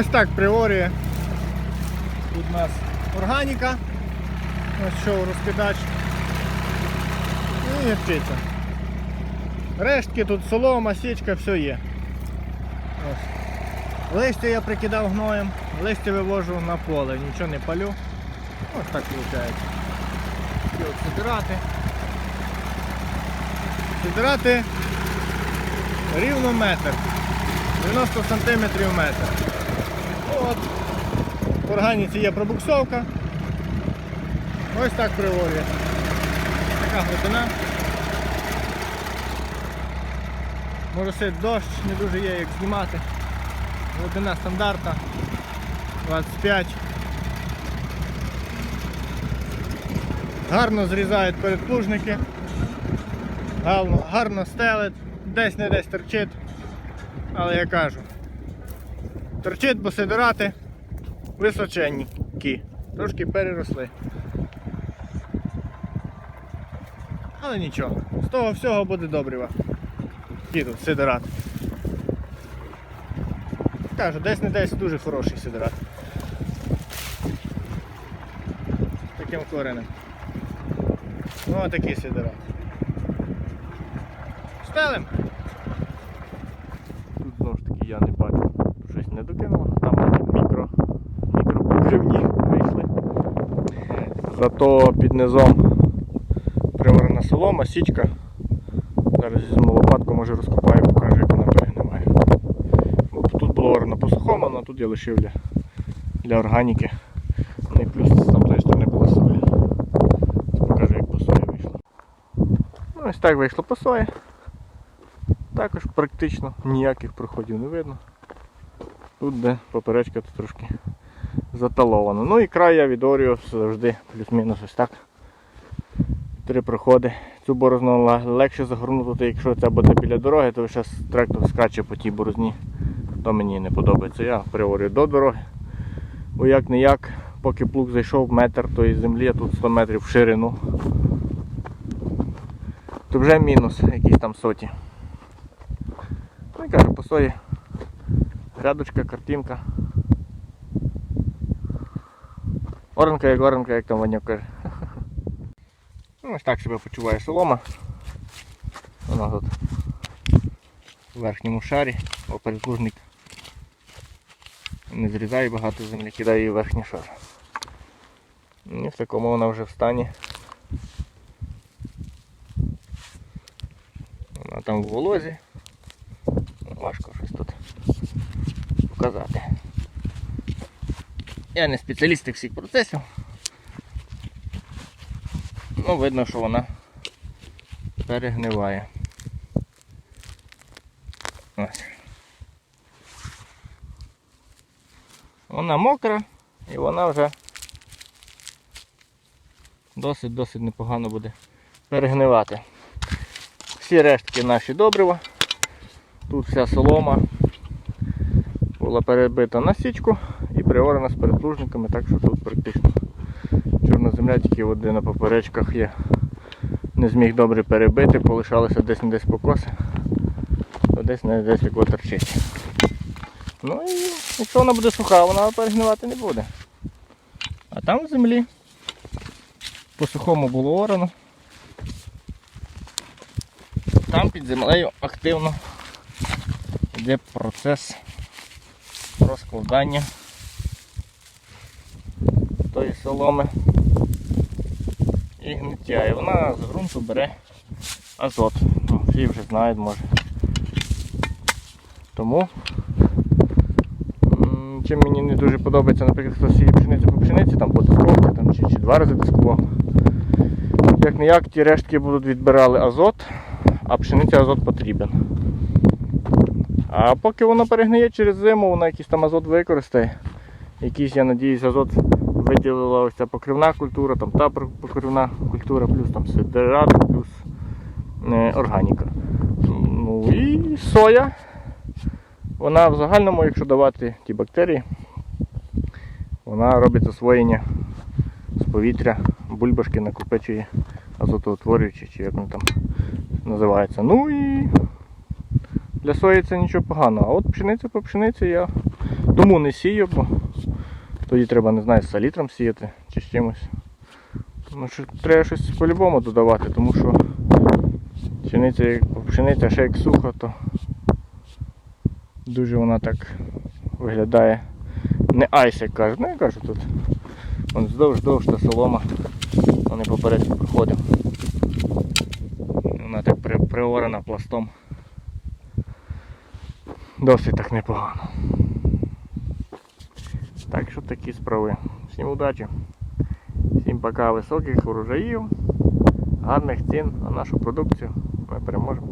Ось так приорі. Тут у нас органіка. Ось що розкидач. І птиця. Рештки тут солома, січка, все є. Ось. Листя я прикидав гноєм, листя вивожу на поле, нічого не палю. Ось так виходить. Сидирати. Сидирати рівно метр. 90 сантиметрів метр. От. В органіці є пробуксовка. Ось так приворює. Така глибина. Може сидить дощ, не дуже є як знімати. Глибина стандартна 25. Гарно зрізають передплужники. Гарно, гарно стелить, десь не десь торчить. Але я кажу, торчить, бо сидирати височенні. Трошки переросли. Але нічого, з того всього буде добрива. Ті тут сидират. Кажу, десь не десь дуже хороший сидират. З таким коренем. Ну а такий сидират. Стелим. Тут знову ж таки я не бачу, щось не докинуло. Там мікро, мікропокривні вийшли. Зато під низом приварена солома, січка. Зараз візьму лопатку, може розкопаю, покажу, як вона перегниває. Тут було по сухому, але тут я лишив для, для органіки. Ну плюс з тамтої сторони була соя. Покажу, як по сої вийшло. Ну, ось так вийшло по сої. Також практично ніяких проходів не видно. Тут де поперечка то трошки заталована. Ну і край я відорював завжди плюс-мінус ось так. Три проходи. Цю борозну легше загорнути, якщо це буде біля дороги, то зараз трактор скаче по тій борозні. То мені не подобається. Я приорю до дороги. Бо як не як, поки плуг зайшов метр тої землі, а тут 100 метрів в ширину. То вже мінус якісь там соті. Ну і кажу, по сої рядочка, картинка. Оранка як оранка, як там Ваня каже. Ну, ось так себе почуває солома. Вона тут в верхньому шарі, о переплужник не зрізає багато землі, кидає її в верхній шар. І в такому вона вже в стані. Вона там в волозі. Важко щось показати. Я не спеціаліст всіх процесів. Ну, видно, що вона перегниває. Ось. Вона мокра і вона вже досить-досить непогано буде перегнивати. Всі рештки наші добрива. Тут вся солома була перебита на січку і приорена з переплужниками, так що тут практично чорна земля тільки де на поперечках є. Не зміг добре перебити, полишалися десь не десь покоси, то десь не десь як торчить. Ну і якщо вона буде суха, вона перегнивати не буде. А там в землі по сухому було орано. Там під землею активно йде процес розкладання тої соломи і гниття. І вона з ґрунту бере азот. Ну, всі вже знають, може. Тому чим мені не дуже подобається, наприклад, хто сіє пшеницю по пшениці, там по дисковці, там, чи, чи два рази дискував. Як не як ті рештки будуть відбирали азот, а пшениця азот потрібен. А поки воно перегниє через зиму, вона якийсь там азот використає. Якийсь, я надіюсь, азот виділила ось ця покривна культура, там та покривна культура, плюс там сидерат, плюс е, органіка. Ну і соя. Вона в загальному, якщо давати ті бактерії, вона робить засвоєння з повітря, бульбашки накопичує азотоутворюючи, чи як воно там називається. Ну і для сої це нічого поганого. А от пшениця по пшениці я Тому не сію, бо тоді треба, не знаю, з салітром сіяти чи з чимось. Ну, що треба щось по-любому додавати, тому що пшениця, як- пшениця ще як суха, то дуже вона так виглядає. Не айс, як кажуть. Ну я кажу тут. Вон вздовж-вздовж та солома. Вони поперед проходив. Вона так при, приорана пластом. Досить так непогано. Так що такі справи. Всім удачі. Всім пока високих урожаїв, гарних цін на нашу продукцію. Ми переможемо.